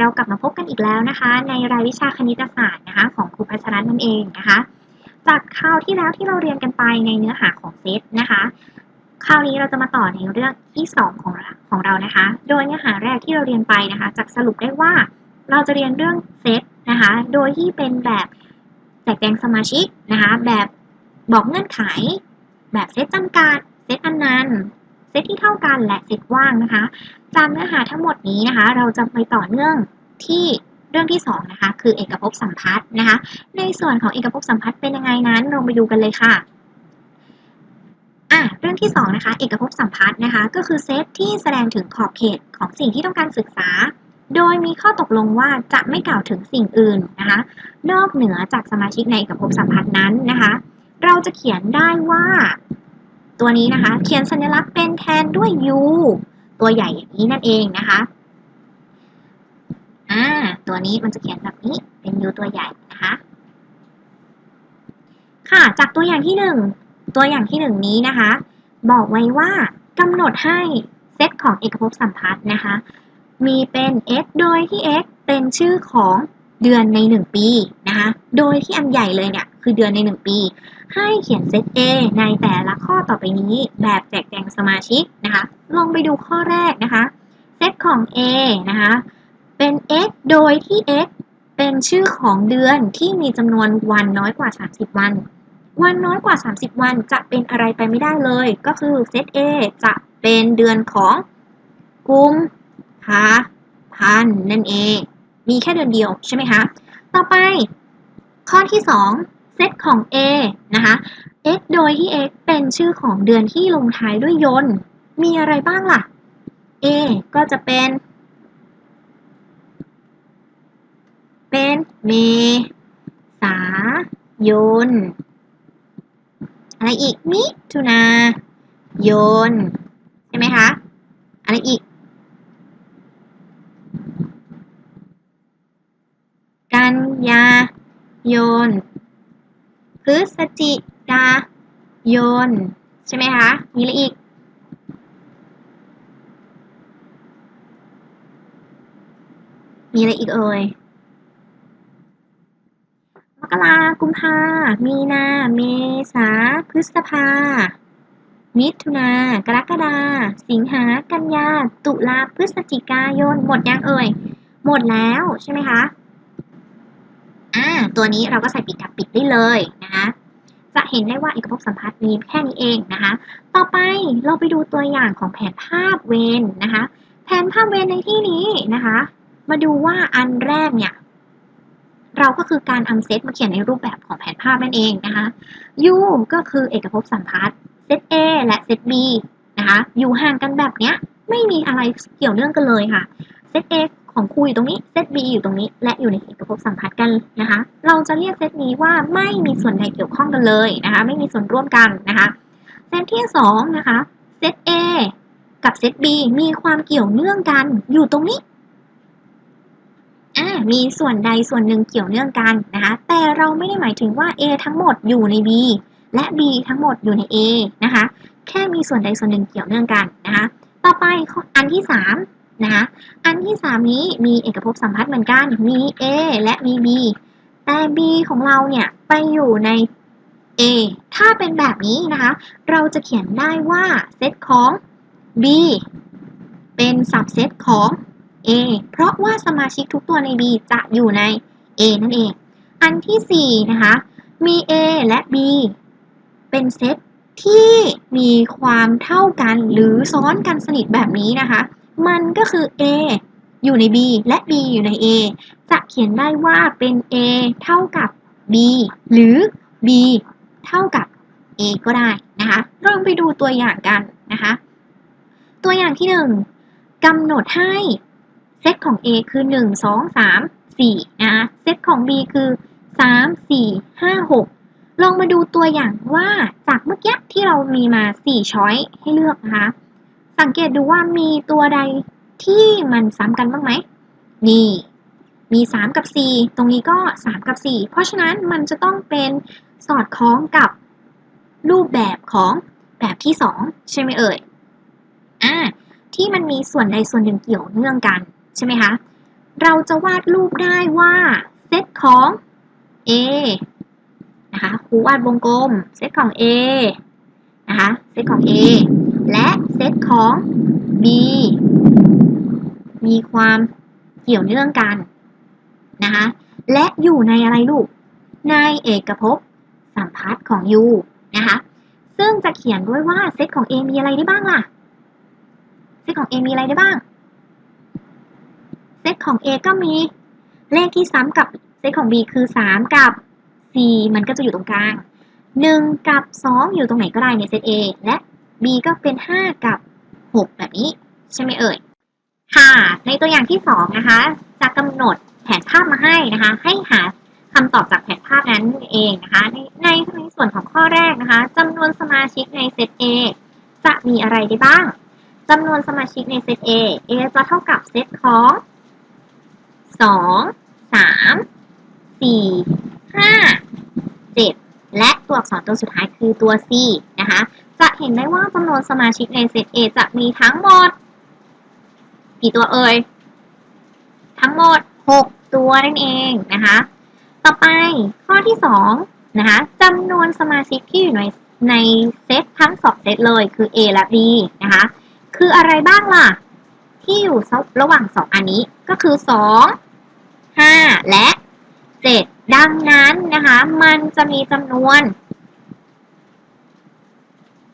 เรากลับมาพบกันอีกแล้วนะคะ ในรายวิชาคณิตศาสตร์นะคะ ของครูพัชรัตน์นั่นเองนะคะ จากคราวที่แล้วที่เราเรียนกันไปในเนื้อหาของเซตนะคะ คราวนี้เราจะมาต่อในเรื่องที่ 2 ของของเรานะคะ โดยเนื้อหาแรกที่เราเรียนไปนะคะจากสรุปได้ว่าเราจะเรียนเรื่องเซตนะคะ โดยที่เป็นแบบแจกแจงสมาชิกนะคะ แบบบอกเงื่อนไข แบบเซตจำกัดเซตอนันต์ เซตที่เท่ากันและเซตว่างนะคะจำเนื้อหาทั้งหมดนี้นะคะ เราจะไปต่อเนื่องที่เรื่องที่2นะคะคือเอกภพสัมพัทธ์นะคะ ในส่วนของเอกภพสัมพัทธ์เป็นยังไงนั้นเราไปดูกันเลยค่ะอะเรื่องที่2นะคะเอกภพสัมพัทธ์นะคะ ก็คือเซตที่แสดงถึงขอบเขตของสิ่งที่ต้องการศึกษา โดยมีข้อตกลงว่าจะไม่กล่าวถึงสิ่งอื่นนะคะ นอกเหนือจากสมาชิกในเอกภพสัมพัทธ์นั้นนะคะ เราจะเขียนได้ว่า ตัวนี้นะคะ เขียนสัญลักษณ์เป็นแทนด้วย u ตัวใหญ่อย่างนี้นั่นเองนะคะอ่าตัวนี้มันจะเขียนแบบนี้เป็น u ตัวใหญ่นะคะ ค่ะจากตัวอย่างที่หนึ่งตัวอย่างที่หนึ่งนี้นะคะ บอกไว้ว่ากำหนดให้เซตของเอกภพสัมพัทธ์นะคะ มีเป็น x โดยที่ x เป็นชื่อของเดือนใน 1 ปีนะคะ โดยที่อันใหญ่เลยเนี่ย คือเดือนใน 1 ปี ให้เขียนเซต A ในแต่ละข้อต่อไปนี้แบบแจกแจงสมาชิกนะคะลองไปดูข้อแรกนะคะ เซตของ A นะคะ เป็น x โดยที่ x เป็นชื่อของเดือนที่มีจำนวนวันน้อยกว่า 30 วัน วันน้อยกว่า 30 วันจะเป็นอะไรไปไม่ได้เลย ก็คือเซต A จะเป็นเดือนของกุมภาพันธ์นั่นเอง มีแค่เดือนเดียวใช่ไหมคะ ต่อไปข้อที่ 2 เซตของ A นะคะ x โดยที่ x เป็นชื่อของเดือนที่ลงท้ายด้วยยนต์ มีอะไรบ้างล่ะ A ก็จะเป็น เป็นเมษายน อะไรอีก มิถุนายน ใช่ไหมคะ อะไรอีก กันยายน พฤศจิกายน ใช่ไหมคะ มีอะไรอีก มีอะไรอีกเอ่ยมกรากุมภา มีนา เมษา พฤษภา มิถุนา กรกฎา สิงหา กันยา ตุลา พฤศจิกายน หมดยังเอ่ย หมดแล้วใช่ไหมคะ อ่าตัวนี้เราก็ใส่ปิดกับปิดได้เลยนะคะจะเห็นได้ว่าเอกภพสัมพัทธ์มีแค่นี้เองนะคะ ต่อไปเราไปดูตัวอย่างของแผนภาพเวนนะคะ แผนภาพเวนในที่นี้นะคะ มาดูว่าอันแรกเนี่ย เราก็คือการเอาเซตมาเขียนในรูปแบบของแผนภาพนั่นเองนะคะ U ก็คือเอกภพสัมพัทธ์เซต A และเซต B นะคะอยู่ห่างกันแบบเนี้ยไม่มีอะไรเกี่ยวเนื่องกันเลยค่ะเซต A ของครูอยู่ตรงนี้เซต B อยู่ตรงนี้ และอยู่ในเอกภพสัมพัทธ์กันนะคะ เราจะเรียกเซตนี้ว่าไม่มีส่วนใดเกี่ยวข้องกันเลยนะคะ ไม่มีส่วนร่วมกันนะคะเซตที่2นะคะเซต A กับเซต B มีความเกี่ยวเนื่องกันอยู่ตรงนี้อ่ามีส่วนใดส่วนหนึ่งเกี่ยวเนื่องกันนะคะ แต่เราไม่ได้หมายถึงว่า A ทั้งหมดอยู่ใน B และ B ทั้งหมดอยู่ใน A นะคะ แค่มีส่วนใดส่วนหนึ่งเกี่ยวเนื่องกันนะคะ ต่อไปอันที่ 3 นะคะอันที่ 3 นี้มีเอกภพสัมพัทธ์เหมือนกันมี A และมี B แต่ B ของเราเนี่ยไปอยู่ใน A ถ้าเป็นแบบนี้นะคะเราจะเขียนได้ว่าเซตของ B เป็นสับเซตของ A เพราะว่าสมาชิกทุกตัวใน B จะอยู่ใน A นั่นเอง อันที่ 4 นะคะ มี A และ B เป็นเซตที่มีความเท่ากันหรือซ้อนกันสนิทแบบนี้นะคะ มันก็คือ A อยู่ใน B และ B อยู่ใน A จะเขียนได้ว่าเป็น A เท่ากับ B หรือ B เท่ากับ A ก็ได้นะคะลองไปดูตัวอย่างกันนะคะ ตัวอย่างที่ 1กำหนดให้เซตของ A คือ 1 2 3 4นะคะเซตของ B คือ 3 4 5 6 ลองมาดูตัวอย่างว่าจากเมื่อกี้ที่เรามีมา 4 ช้อยให้เลือกนะคะ สังเกตดูว่ามีตัวใดที่มันซ้ำกันบ้างไหม นี่ มี 3 กับ 4 ตรงนี้ก็ 3 กับ 4 เพราะฉะนั้นมันจะต้องเป็นสอดคล้องกับรูปแบบของแบบที่ 2 ใช่ไหมเอ่ย อ่า ที่มันมีส่วนใดส่วนหนึ่งเกี่ยวเนื่องกัน ใช่ไหมคะ เราจะวาดรูปได้ว่าเซตของ A นะคะครูวาดวงกลม เซตของ A นะคะ เซตของ A และเซตของ B มีความเกี่ยวเนื่องกันนะคะและอยู่ในอะไรลูก ในเอกภพสัมพัทธ์ของ U นะคะซึ่งจะเขียนด้วยว่าเซตของ A มีอะไรได้บ้างล่ะ เซตของ A มีอะไรได้บ้าง เซตของ A ก็มีเลขที่ซ้ำกับเซตของ B คือ 3 กับ 4 มันก็จะอยู่ตรงกลาง 1 กับ 2 อยู่ตรงไหนก็ได้ในเซต A และ B ก็เป็น 5 กับ 6 แบบนี้ ใช่ไหมเอ่ย ค่ะ ในตัวอย่างที่ 2 นะคะ จะกำหนดแผนภาพมาให้นะคะ ให้หาคำตอบจากแผนภาพนั้นเองนะคะในในในส่วนของข้อแรกนะคะจำนวนสมาชิกในเซต A จะมีอะไรได้บ้างจำนวนสมาชิกในเซต A A จะเท่ากับเซตของ 2 3 4 5 7 และตัวอักษรตัวสุดท้ายคือตัว C นะคะ จะเห็นได้ว่าจำนวนสมาชิกในเซต A จะมีทั้งหมด กี่ตัวเอ่ย ทั้งหมด 6 ตัวนั่นเองนะคะ ต่อไปข้อที่2นะคะจำนวนสมาชิกที่อยู่ในในเซตทั้ง2เซตเลยคือ A และ B นะคะ คืออะไรบ้างล่ะ ที่อยู่ระหว่าง 2 อันนี้ก็คือ 2 5 และ 7 ดังนั้นนะคะ มันจะมีจำนวน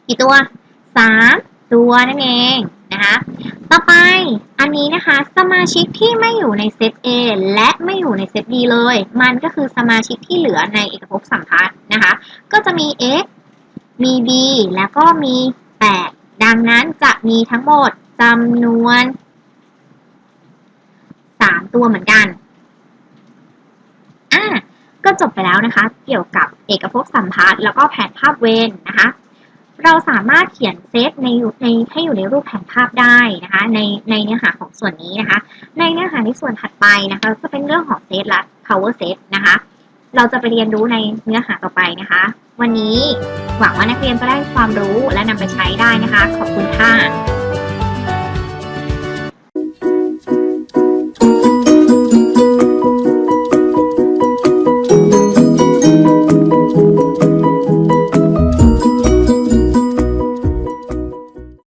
กี่ตัว3ตัวนั่นเองนะคะ ต่อไปอันนี้นะคะ สมาชิกที่ไม่อยู่ในเซต A และไม่อยู่ในเซต B เลย มันก็คือสมาชิกที่เหลือในเอกภพสัมพัทธ์นะคะ ก็จะมี x มี b แล้วก็มี 8 ดังนั้นจะมีทั้งหมดจำนวน 3 ตัวเหมือนกันอะก็จบไปแล้วนะคะ เกี่ยวกับเอกภพสัมพัทธ์แล้วก็แผนภาพเวนนะคะ เราสามารถเขียนเซตในในให้อยู่ในรูปแผนภาพได้นะคะในในเนื้อหาของส่วนนี้นะคะ ในเนื้อหาในส่วนถัดไปนะคะจะเป็นเรื่องของเซตและ power set นะคะ เราจะไปเรียนรู้ในเนื้อหาต่อไปนะคะ วันนี้หวังว่านักเรียนจะได้ความรู้และนำไปใช้ได้นะคะ ขอบคุณค่ะ